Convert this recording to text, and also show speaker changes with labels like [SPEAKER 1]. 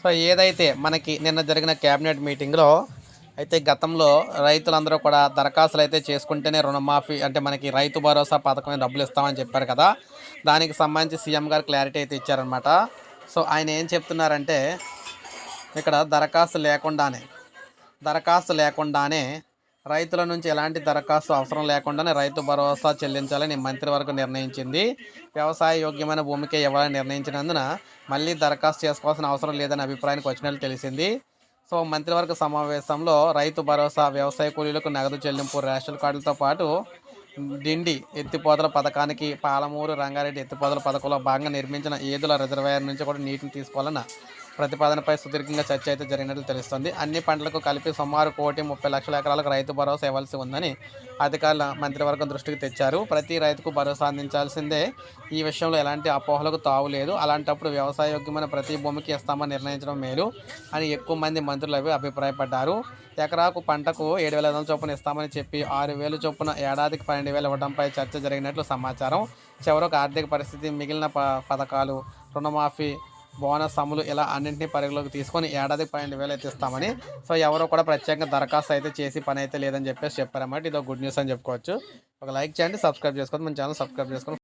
[SPEAKER 1] So ఏదైతే మనకి నిన్న జరిగిన క్యాబినెట్ మీటింగ్లో అయితే గతంలో రైతులందరూ కూడా దరఖాస్తులు అయితే చేసుకుంటేనే రుణమాఫీ అంటే మనకి రైతు భరోసా పథకం డబ్బులు ఇస్తామని చెప్పారు కదా. దానికి సంబంధించి సీఎం గారు క్లారిటీ అయితే ఇచ్చారనమాట సో ఆయన ఏం చెప్తున్నారంటే ఇక్కడ దరఖాస్తు లేకుండానే దరఖాస్తు లేకుండానే రైతుల నుంచి ఎలాంటి దరఖాస్తు అవసరం లేకుండానే రైతు భరోసా చెల్లించాలని మంత్రివర్గం నిర్ణయించింది. వ్యవసాయ యోగ్యమైన భూమికే ఇవ్వాలని నిర్ణయించినందున మళ్ళీ దరఖాస్తు చేసుకోవాల్సిన అవసరం లేదని అభిప్రాయానికి వచ్చినట్లు తెలిసింది. సో మంత్రివర్గ సమావేశంలో రైతు భరోసా వ్యవసాయ కూలీలకు నగదు చెల్లింపు రేషన్ కార్డులతో పాటు డిండి ఎత్తిపోతల పథకానికి పాలమూరు రంగారెడ్డి ఎత్తిపోతల పథకంలో భాగంగా నిర్మించిన ఏదుల రిజర్వాయర్ నుంచి కూడా నీటిని తీసుకోవాలన్న ప్రతిపాదనపై సుదీర్ఘంగా చర్చ అయితే జరిగినట్లు తెలుస్తుంది. అన్ని పంటలకు కలిపి సుమారు కోటి ముప్పై లక్షల ఎకరాలకు రైతు భరోసా ఇవ్వాల్సి ఉందని అధికారుల మంత్రివర్గం దృష్టికి తెచ్చారు. ప్రతి రైతుకు భరోసా అందించాల్సిందే. ఈ విషయంలో ఎలాంటి అపోహలకు తావులేదు అలాంటప్పుడు వ్యవసాయ యోగ్యమైన ప్రతి భూమికి ఇస్తామని నిర్ణయించడం మేలు అని ఎక్కువ మంది మంత్రులు అవి అభిప్రాయపడ్డారు. ఎకరాకు పంటకు ఏడు వేల ఐదు వందల చొప్పున ఇస్తామని చెప్పి ఆరు వేలు చొప్పున ఏడాదికి పన్నెండు వేలు ఇవ్వడంపై చర్చ జరిగినట్లు సమాచారం. చివరకు ఆర్థిక పరిస్థితి మిగిలిన ప పథకాలు రుణమాఫీ బోనస్ అమలు ఇలా అన్నింటినీ పరిగణలోకి తీసుకొని ఏడాదికి పన్నెండు వేలు అయితే ఇస్తామని. సో ఎవరో కూడా ప్రత్యేకంగా దరఖాస్తు అయితే చేసి పని అయితే లేదని చెప్పేసి చెప్పారన్నమాట. ఇది ఒక గుడ్ న్యూస్ అని చెప్పుకోవచ్చు. ఒక లైక్ చేయండి సబ్స్క్రైబ్ చేసుకోండి. మన ఛానల్ సబ్స్క్రైబ్ చేసుకొని